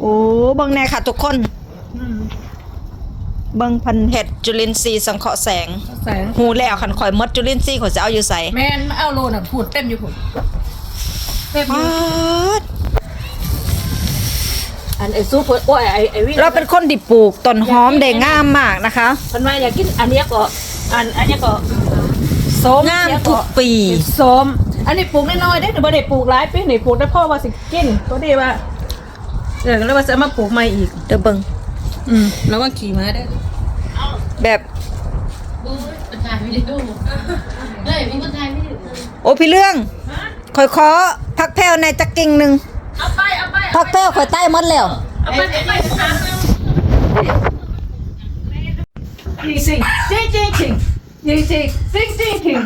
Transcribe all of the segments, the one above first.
โอ้เบิ่งแน่ค่ะทุกคนเบิ่งพันเห็ดจุลินทรีย์สังเคราะห์แสงแสงหูแล้วคันข่อยมดจุลินทรีย์ข่อยจะเอาอยู่ใส่แม่นเอาโลน่ะพูดเต็มอยู่ผมเต็มอยู่ป๊าดอันไอ้ซุปเพิ่นโอ้ยไอ้ไอ้วิเราเป็นคนที่ปลูกต้นหอมได้งามมากนะคะเพิ่นว่าอยากกินอันนี้ก็อันอันนี้ก็ส้มงามทุกปีส้มอันนี้ปลูกน้อยๆได้แต่บ่ได้ปลูกหลายปีนี่ปลูกได้พ่อว่าสิกินตัวนี้ว่า เออแล้วว่าจะเอามาปลูกใหม่อีก เดี๋ยวเบิ่งอืมแล้วว่าขี่ม้าได้แบบโอ้พี่เรื่องคอยขอพักแพลวในจักกิ่งหนึ่งพักแพลวคอยใต้มดแล้วนี่สิงจริงจริงจริงนี่สิงจริงจริงจริง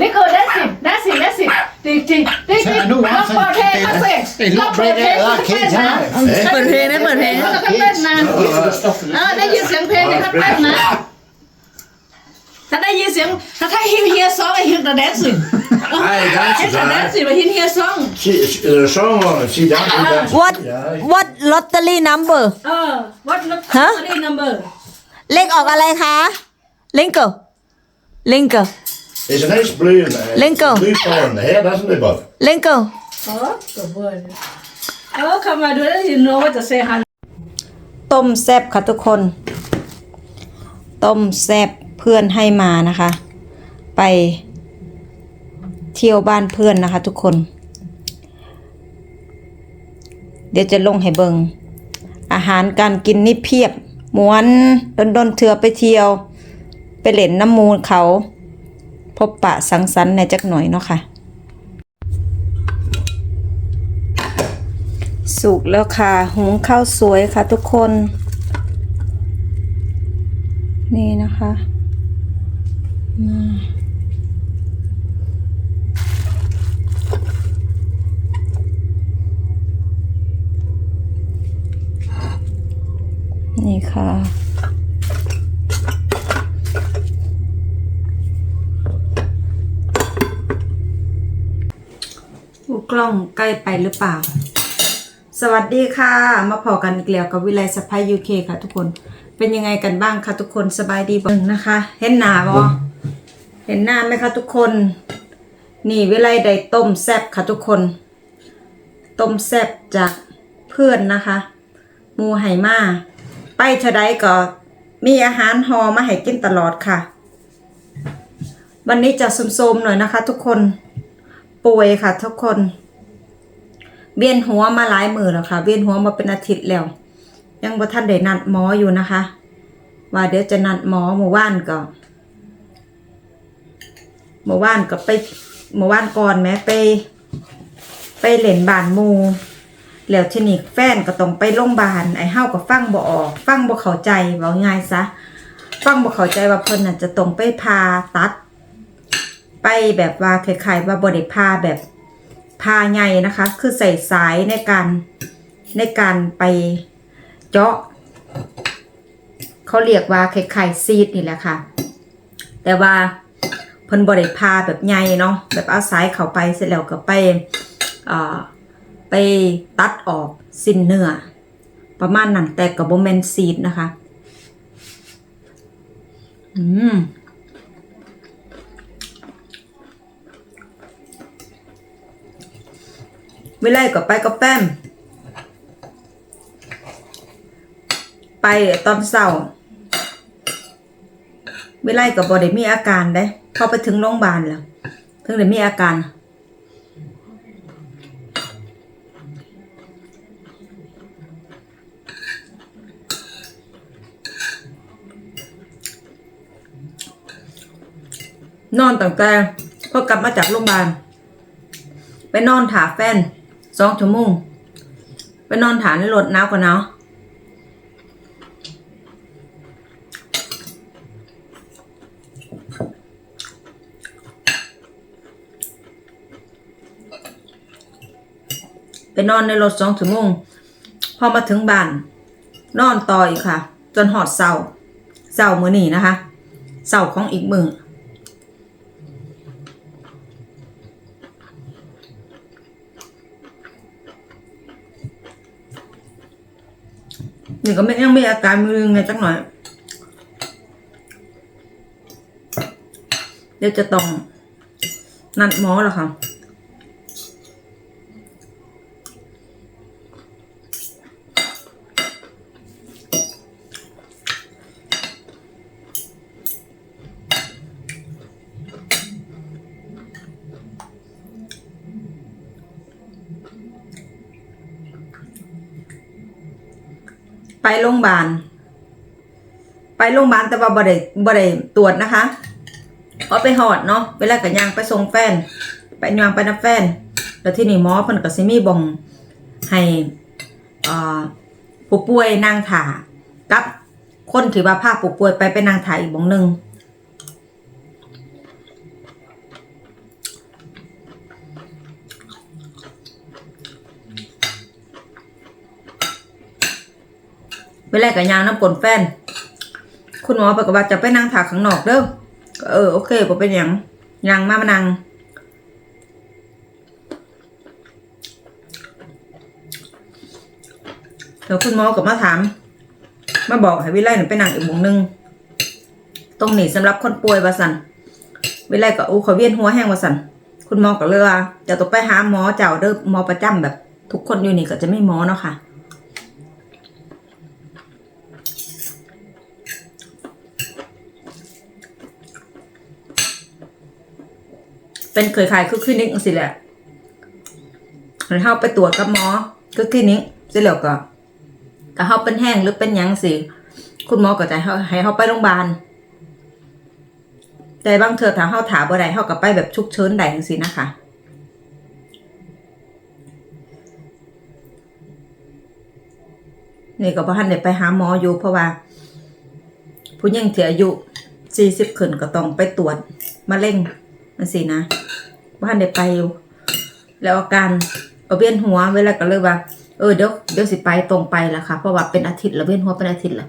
นี่คือ that's it that's it that's it จริงจริงจริงจริง I know ลอง one เปิดเพลงมาสิ They ลอง look เปิด right เพลง there like kids, huh? เปิดเพลงนะเปิดเพลงแล้วก็เต้นนะเออได้ยินเสียงเพลงเลยครับแป๊บนะถ้าได้ยินเสียงถ้าถ้าฮิวเฮียซองไอฮิวตะแดนสิ Hey, that's ไอตะแดนสิมาฮิวเฮียซอง She, she, there's a song on it. She dances. dances. what Yeah. what lottery number เออ what not ฮะ what number เลขออกอะไรคะลิง เกอร์ลิงเกอร์ There's a nice blue in there. Linko. Blue flower in the head, isn't there, bud? ลิงเกอร์อ๋อ good word เออ come on do that you know what to say ฮันต้มแซบค่ะทุกคน ต้มแซบเพื่อนให้มานะคะ ไปเที่ยวบ้านเพื่อนนะคะ ทุกคน เดี๋ยวจะลงให้เบิง อาหารการกินนี่เพียบม้วนดนดนๆเถื่อไปเที่ยว ไปเล่นน้ำมูลเขา พบปะสังสรรค์ในจักหน่อยเนาะค่ะ สุกแล้วค่ะ หุงข้าวสวยค่ะทุกคน นี่นะคะนี่ค่ะ กล้องใกล้ไปหรือเปล่า สวัสดีค่ะ มาพอกันอีกแล้วกับวิไลสไปยูเคค่ะ ทุกคนเป็นยังไงกันบ้างคะทุกคนสบายดีบ้างนะคะ เห็นหน้าบอเห็นหน้าไหมคะทุกคน นี่วิไลได้ต้มแซบค่ะทุกคน ต้มแซบจากเพื่อนนะคะหมูไห่มาไปเทาใดก็มีอาหารหอมาให้กินตลอดค่ะ วันนี้จะโสมๆหน่อยนะคะ ทุกคน ป่วยค่ะ ทุกคน เวียนหัวมาหลายมือแล้วค่ะ เวียนหัวมาเป็นอาทิตย์แล้ว ยังบ่ทันได้นัดหมออยู่นะคะ ว่าเดี๋ยวจะนัดหมอเมื่อวานก็เมื่อวานก็ไปเมื่อวานก่อนแหม้ไป ไปเล่นบานมูแล้วทีนี้แฟนก็ต้องไปโรงพยาบาลไอ้เฮาก็ฟังบ่ออกฟังบ่เข้าใจเว้าง่ายซะฟังบ่เข้าใจว่าเพิ่นน่ะจะต้องไปพาตัด ไปแบบว่าคล้ายๆว่าบ่ได้พาแบบพาใหญ่นะคะ คือใส่สายในการในการไปเจาะ เขาเรียกว่าไข่ไข่ซีดนี่แหละค่ะ แต่ว่าเพิ่นบริพาแบบใหญ่เนาะแบบเอาสายเข้าไปเสร็จแล้วก็ไปเอ่อไปตัดออกสิ้นเนื้อประมาณนั้นแต่กับโบแมนซีดนะคะ อืม วิไล่ก็ไปกับแป้ม ไปตอนเช้าวิไล่กับบอได้มีอาการได้พอไปถึงโรงพยาบาลแล้วถึงได้มีอาการนอนตั้งแต่พอกลับมาจากโรงพยาบาลไปนอนถาแฟน สองชั่วโมงไปนอนถานในรถหนาวกว่าหนาวไปนอนในรถสองชั่วโมงพอมาถึงบ้าน นอนต่ออีกค่ะ จนหอดเสาเสามือหนีนะคะเสาของอีกมือ นี่ก็ไม่ยังไม่อาการมือไงจักหน่อย เดี๋ยวจะต้องนัดหมอแล้วค่ะ ไปโรงพยาบาล ไปโรงพยาบาลแต่ว่าบ่ได้บ่ได้ตรวจนะคะเอาไปหอดเนาะเวลากับยางไปส่งแฟน ไปยางไปนับแฟน แล้วที่นี่หมอเพิ่นก็สิมีบ่งให้ผู้ป่วยนั่งถ่ากับคนที่ว่าภาผู้ป่วยไปไปนั่งถ่าอีกบ่งหนึ่ง เวลากับยางน้ำกลนแฟน คุณหมอบอกว่าจะไปนั่งถาข้างนอกเด้อเออโอเคผมเป็นหยังยางมามานั่งเดี๋ยวคุณหมอก็มาถาม มาบอกให้วิไลหนูไปนั่งอีกวงหนึงตรงนี้สำหรับคนป่วยวาสันวิไลก็อู้เขาเวียนหัวแห้งวาสันคุณหมอก็เลยว่าจะต้องไปหาหมอเจ้าเด้อหมอประจำแบบ ทุกคนอยู่นี่ก็จะไม่หมอเนาะค่ะ เป็นเคยขายคือคลินิกสิแหละแล้วเข้าไปตรวจกับหมอคือคลินิกสร็จแล้วก็ก็เข้าเป็นแห้งหรือเป็นหยังสิคุณหมอก็จะให้ให้เขาไปโรงพยาบาลแต่บางเธอถ้าเขาถามอะไรเขาก็ไปแบบชุกเชิญใดจังสินะคะนี่ก็บ่ทันได้ไปหาหมออยู่เพราะว่า ผู้หญิงที่อายุสี่สิบขึ้นก็ต้องไปตรวจมะเร็ง มันสินะบ่ทันได้ไปอยู่ แล้วอาการเอาเวียนหัวเวลาก็เลยว่าเออเดี๋ยวเดี๋ยวสิไปตรงไปละค่ะเพราะว่าเป็นอาทิตย์แล้วเวียนหัวเป็นอาทิตย์แล้ว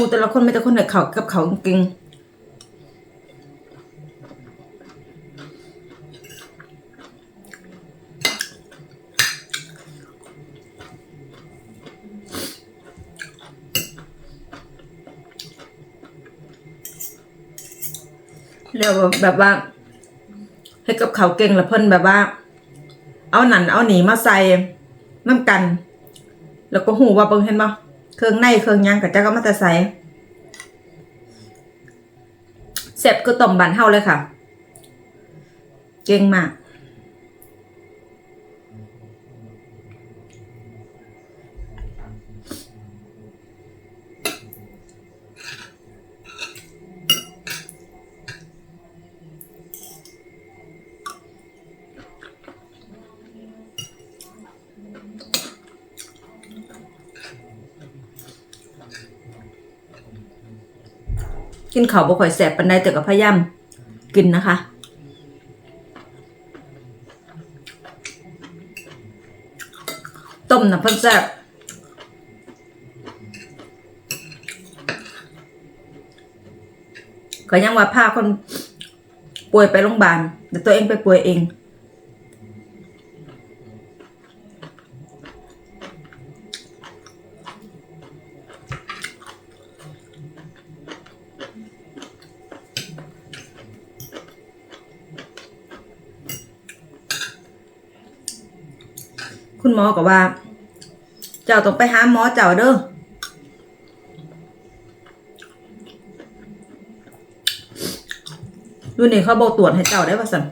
ูแต่ละคนไม่แต่คนไหนเขากับเขาจริงแล้วแบบว่าให้กับเขาเก่งละเพิ่นแบบว่า เอาหนันเอาหนีมาใส่น้ำกัน แล้วก็หูว่าเบิ่งเห็นบ่ เครื่องในเครื่องยังกับจ้าก็มาแต่ใส่เสร็จก็ต้มบันเท่าเลยค่ะ เก่งมาก กินข้าวบ่ค่อยแสบปานใดแต่ก็พยายามกินนะคะต้มน้ำพันแซ่บก็ยังว่าพาคนป่วยไปโรงพยาบาลแต่ตัวเองไปป่วยเอง คุณหมอก็ว่า เจ้าต้องไปหาหมอเจ้าเด้อดูนี่เขาบอกตรวจให้เจ้าได้ป่ะสัน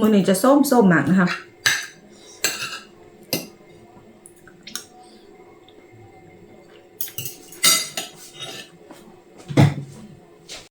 มือหนึ่งจะส้มส้มมากนะคะ